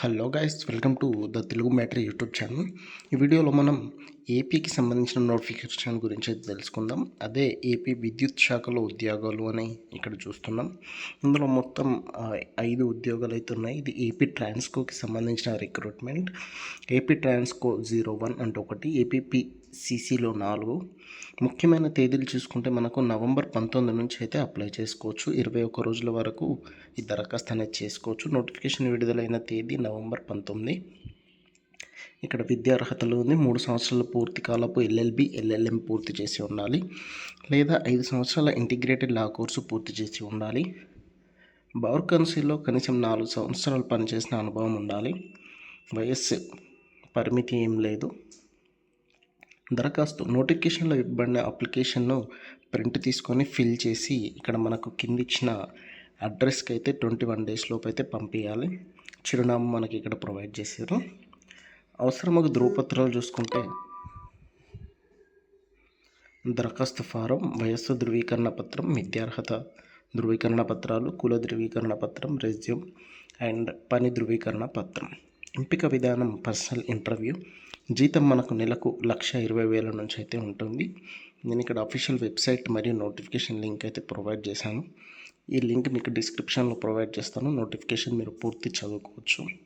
Hello guys welcome to the Telugu matter YouTube channel. ఈ వీడియోలో మనం ఏపీకి సంబంధించిన నోటిఫికేషన్ గురించి అయితే తెలుసుకుందాం. అదే ఏపీ విద్యుత్ శాఖలో ఉద్యోగాలు అని ఇక్కడ చూస్తున్నాం. ఇందులో మొత్తం ఐదు ఉద్యోగాలు అయితే ఉన్నాయి. ఇది ఏపీ ట్రాన్స్కోకి సంబంధించిన recruitment. AP Transco zero one అంటే ఒకటి ఏపీపీ సిసిలో నాలుగు. ముఖ్యమైన తేదీలు చూసుకుంటే మనకు నవంబర్ పంతొమ్మిది నుంచి అయితే అప్లై చేసుకోవచ్చు. ఇరవై ఒక్క రోజుల వరకు ఈ దరఖాస్తు అనేది చేసుకోవచ్చు. నోటిఫికేషన్ విడుదలైన తేదీ నవంబర్ పంతొమ్మిది. ఇక్కడ విద్యార్హతలు ఉంది. మూడు సంవత్సరాల పూర్తి కాలపు ఎల్ఎల్బి ఎల్ఎల్ఎం పూర్తి చేసి ఉండాలి. లేదా ఐదు సంవత్సరాల ఇంటిగ్రేటెడ్ లా కోర్సు పూర్తి చేసి ఉండాలి. బౌర్ కౌన్సిల్లో కనీసం నాలుగు సంవత్సరాలు పనిచేసిన అనుభవం ఉండాలి. వయస్సు పరిమితి ఏం లేదు. దరఖాస్తు నోటిఫికేషన్లో ఇవ్వబడిన అప్లికేషన్ను ప్రింట్ తీసుకొని ఫిల్ చేసి ఇక్కడ మనకు కింద ఇచ్చిన అడ్రస్కి అయితే ట్వంటీ వన్ డేస్ లోపు అయితే పంపించాలి చిరునామా మనకి ఇక్కడ ప్రొవైడ్ చేశారు. అవసరమగు ధృవపత్రాలు చూసుకుంటే దరఖాస్తు ఫారం వయస్సు ధృవీకరణ పత్రం విద్యార్హత ధృవీకరణ పత్రాలు కుల ధృవీకరణ పత్రం రెజ్యూమ్ అండ్ పని ధృవీకరణ పత్రం. ఎంపిక విధానం పర్సనల్ ఇంటర్వ్యూ. జీతం మనకు నెలకు లక్ష ఇరవై వేల నుంచి అయితే ఉంటుంది. నేను ఇక్కడ అఫీషియల్ వెబ్సైట్ మరియు నోటిఫికేషన్ లింక్ అయితే ప్రొవైడ్ చేశాను. ఈ లింక్ మీకు డిస్క్రిప్షన్లో ప్రొవైడ్ చేస్తాను. నోటిఫికేషన్ మీరు పూర్తి చదువుకోవచ్చు.